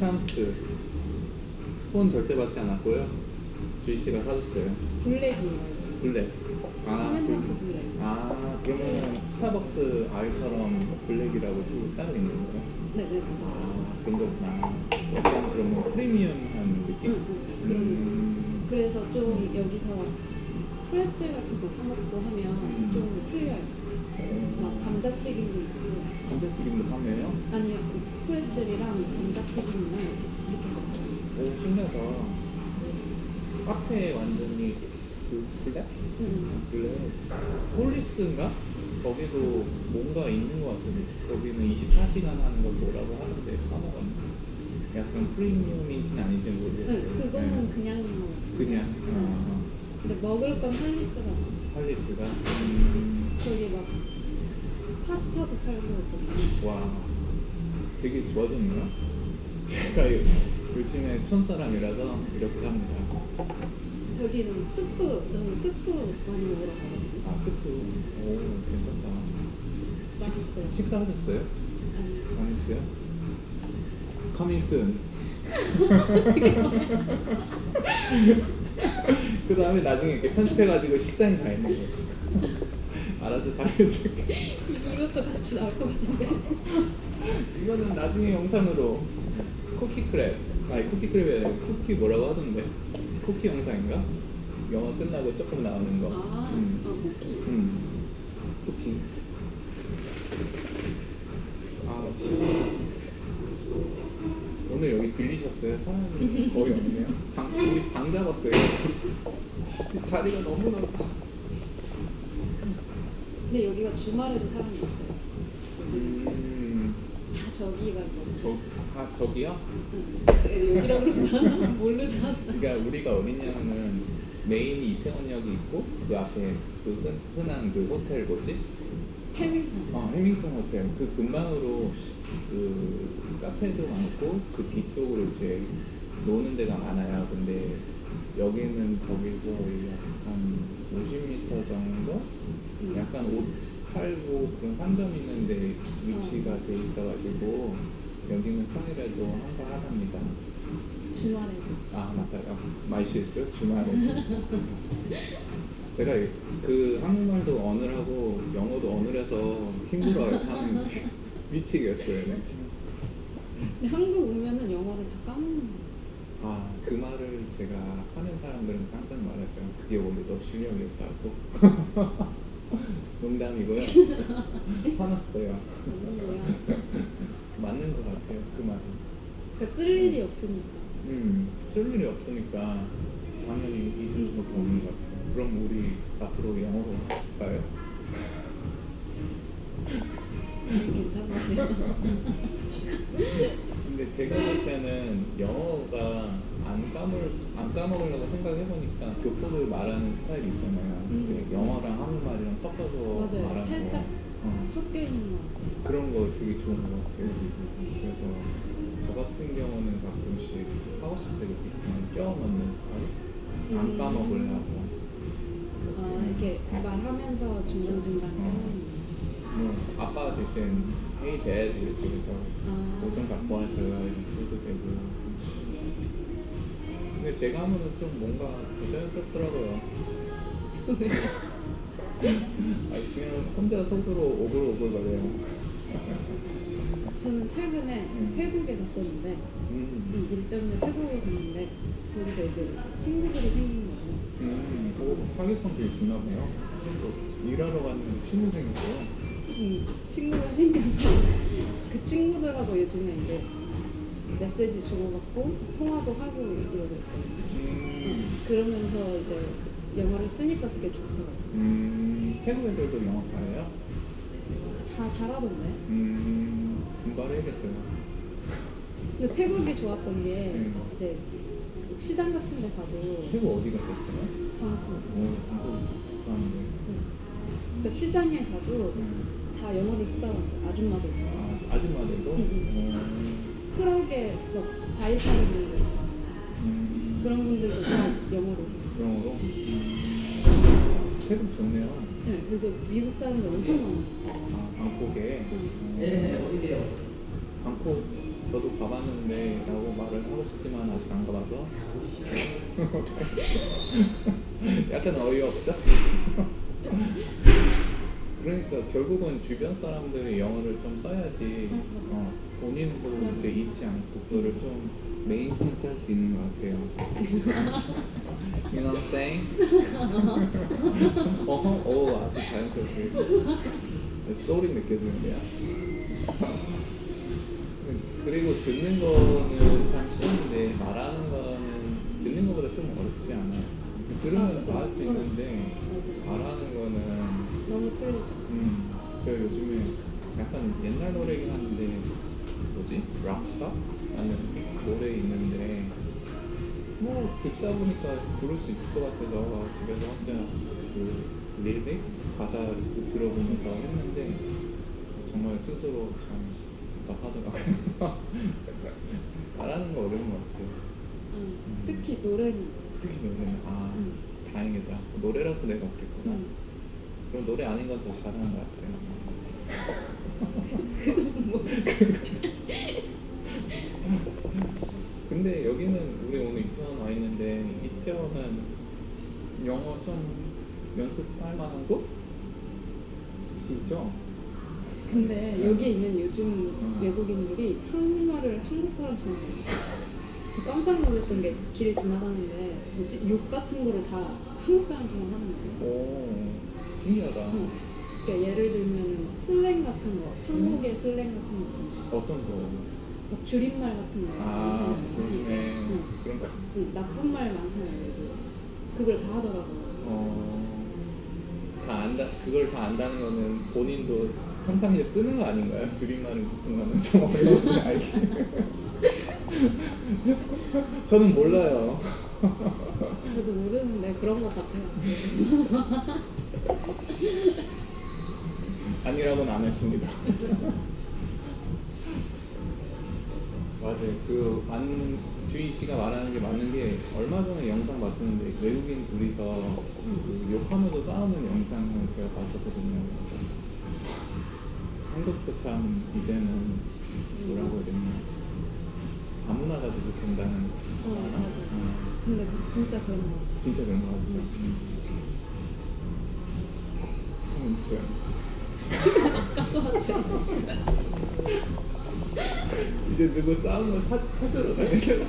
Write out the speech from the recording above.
렌상스 스폰 절대 받지 않았고요. 주희 씨가 사줬어요. 블랙이에요. 블랙. 아, 렌상스 블- 블랙. 아 그러면 스타벅스 아이처럼 블랙이라고 또 따로 있는 거예요? 네네 맞아요. 아 그런 거구나. 약간 그러면 프리미엄한 느낌? 응, 응. 그런 음. 그래서 좀 여기서 프레첼 같은 거 사먹고 하면 음. 좀 풀려요. 어, 막 감자튀김도 있고 감자튀김도 파매요? 아니요 그 프레첼이랑 감자튀김을 이렇게 섞어요. 오 신기하다. 카페 완전히 그 블랙? 응. 블랙. 폴리스인가? 거기도 뭔가 있는 것 같은데 거기는 24시간 하는 걸 뭐라고 하는데 까먹었네. 약간 프리미엄인지는 아닌지는 모르겠어요. 응, 그거는 네. 그냥 먹어요. 그냥 어, 근데 먹을 건 할리스가 많죠. 폴리스가 음, 저기 막 파스타도 팔고 있거든요. 와 되게 좋아졌네요. 제가 요- 요즘에 촌사람이라서 이렇게 합니다. 여기는 스프, 저는 스프 많이 먹으러 가거든요. 아 스프 오 괜찮다. 맛있어요. 식사하셨어요? 아니, 안 했어요? Coming soon. 그 다음에 나중에 이렇게 편집해가지고 식당에 가 있는 거예요. 알아서 잘해줄게. 이- 이것도 같이 나올 것 같은데. 이거는 나중에 영상으로 쿠키 크랩. 아니 쿠키 크랩이 아니라 쿠키 뭐라고 하던데. 쿠키 영상인가? 영어 끝나고 조금 나오는 거. 아, 음. 아 쿠키. 음. 쿠키. 아, 역시. 오늘 여기 빌리셨어요? 사람이 거의 없네요. 방, 우리 방 잡았어요. 자리가 너무 넓다. 근데 여기가 주말에도 사람이 없어요. 음, 다 저기가 저, 뭐. 아, 저기요? 응. 여기라 그러면 모르잖아. 그러니까 우리가 어디냐면은 메인이 이태원역이 있고 그 앞에 그 흔, 흔한 그 호텔 뭐지? 해밀턴. 어, 해밍턴 호텔 그 근방으로 그 카페도 많고 그 뒤쪽으로 이제 노는 데가 많아요. 근데 여기는 거기서 약간 50m 정도 음. 약간 옷 팔고 그런 상점 있는데 위치가 어. 돼 있어가지고 여기는 평일에도 한가하답니다. 주말에도. 아 맞다. 많이 실수요 주말에. 제가 그 한국말도 어눌하고 영어도 어눌해서 힘들어요 사는 게 미치겠어요. 네. 근데 한국 오면은 영어를 다 까먹는 거예요. 아그 말을 제가 하는 사람들은 항상 말하죠. 그게 원래 너 실력이 없다고. 농담이고요. 화났어요. 맞는 것 같아요 그 말은. 그러니까 쓸 일이 없으니까. 음, 쓸 일이 없으니까 당연히 잊을 수밖에 없는 것 같아요. 그럼 우리 앞으로 영어로 할까요? 괜찮으세요? 근데 제가 볼 때는 영어가 안 까먹을 안 까먹으려고 생각해보니까 교포들 말하는 스타일이 있잖아요. 음. 이제 영어랑 한국말이랑 섞어서 맞아요. 말하는 살짝 거. 어, 섞여 있는 거 같아요. 그런 거 되게 좋은 것 같아요. 그래서 저 같은 경우는 가끔씩 하고 싶을 때 이렇게 그냥 껴 넣는 스타일? 안 음. 까먹으려고. 아, 이렇게 말하면서 중간중간 거. 뭐 아빠 대신 Hey Dad 이렇게 해서 아. 오전 갖고 이렇게 해도 되고 근데 제가 하면은 좀 뭔가 부자연스럽더라고요 그냥 혼자 속으로 오글오글 거려요 저는 최근에 음. 태국에 갔었는데 음, 이일 때문에 태국에 갔는데 거기서 이제 친구들이 생긴 거예요. 음, 오, 사교성 되게 좋나 봐요 또 일하러 갔는데 친구 생겼어요 음, 친구가 생겨서 그 친구들하고 요즘에 이제 메시지 주고받고 통화도 하고 이러고 있거든요. 음, 그러면서 이제 영어를 쓰니까 그게 좋더라고요. 음, 태국 애들도 영어 잘해요? 다 잘하던데. 음, 분발해야겠어요 근데 태국이 좋았던 게 음. 이제 시장 같은 데 가도 태국 어디 갔었어요? 방콕. 오, 한국. 그 시장에 가도 음. 다 영어를 쓰더라고요. 아줌마들. 아, 아줌마들도? 응, 음. 트럭에 막 과일 파는 분들. 음. 그런 분들도 다 영어로. 영어로? 음. 태국 좋네요. 네, 그래서 미국 사람들 엄청 많아요. 아, 방콕에. 응. 음. 네, 어디세요? 방콕 저도 가봤는데 라고 말을 하고 싶지만 아직 안 가봐서 약간 어이없죠? 그러니까 결국은 주변 사람들이 영어를 좀 써야지. 어, 본인도. 이제 잊지 않고 그거를 좀 메인텐스 할 수 있는 것 같아요. you know what I'm saying? 어, 어, 아주 자연스럽게 소리 느껴지는데요. 그리고 듣는 거는 참 쉬운데 말하는 거는 듣는 거보다 좀 어렵지 않아요. 아, 들으면. 다 할 수 있는데. 말하는 거는 너무 틀리죠. 음, 저 요즘에 약간 옛날 노래긴 한데 뭐지? 락스타? 라는 노래 있는데 뭐 듣다 보니까 부를 수 있을 것 같아서 집에서 혼자 그 리믹스 가사 들어보면서 했는데 정말 스스로 참 답답하더라고요. 말하는 거 어려운 것 같아요. 응. 특히 노래는. 특히 노래는 아 응. 다행이다. 노래라서 내가 그랬구나. 응. 그럼 노래 아닌 건 더 잘하는 것 같아요 여기는 우리 오늘 이태원 와 있는데 이태원은 영어 좀 연습할 만한 곳? 시죠? 근데 여기 있는 요즘 응. 외국인들이 한국말을 한국 사람처럼. 저 깜짝 놀랐던 게길 지나가는데 뭐지 욕 같은 거를 다 한국 사람처럼 하는 거예요. 오 신기하다. 응. 그러니까 예를 들면 슬랭 같은 거, 한국의 슬랭 같은 거 있잖아요. 어떤 거? 막 줄임말 같은 거 아 많잖아요. 요즘에 응. 그런 거. 응, 나쁜 말 많잖아요. 요즘. 그걸 다 하더라고요. 어, 다 안다, 그걸 다 안다는 거는 본인도 평상시에 쓰는 거 아닌가요? 줄임말 같은 거는 좀 어려운데 알기. 저는 몰라요. 저도 모르는데 그런 것 같아요. 아니라고는 안 했습니다. 맞아요. 그 맞는 주희 씨가 말하는 게 맞는 게 얼마 전에 영상 봤었는데 외국인 둘이서 그 욕하면서 싸우는 영상을 제가 봤었거든요. 그래서 한국도 참 이제는 뭐라고 해야 되나 다문화가 돼도 된다는 어, 맞아. 어, 근데 그 진짜 그런 거. 진짜 그런 거 같죠. 음. 좀 있어요. 이제 누구 싸우는 거 찾, 찾으러 다니겠다.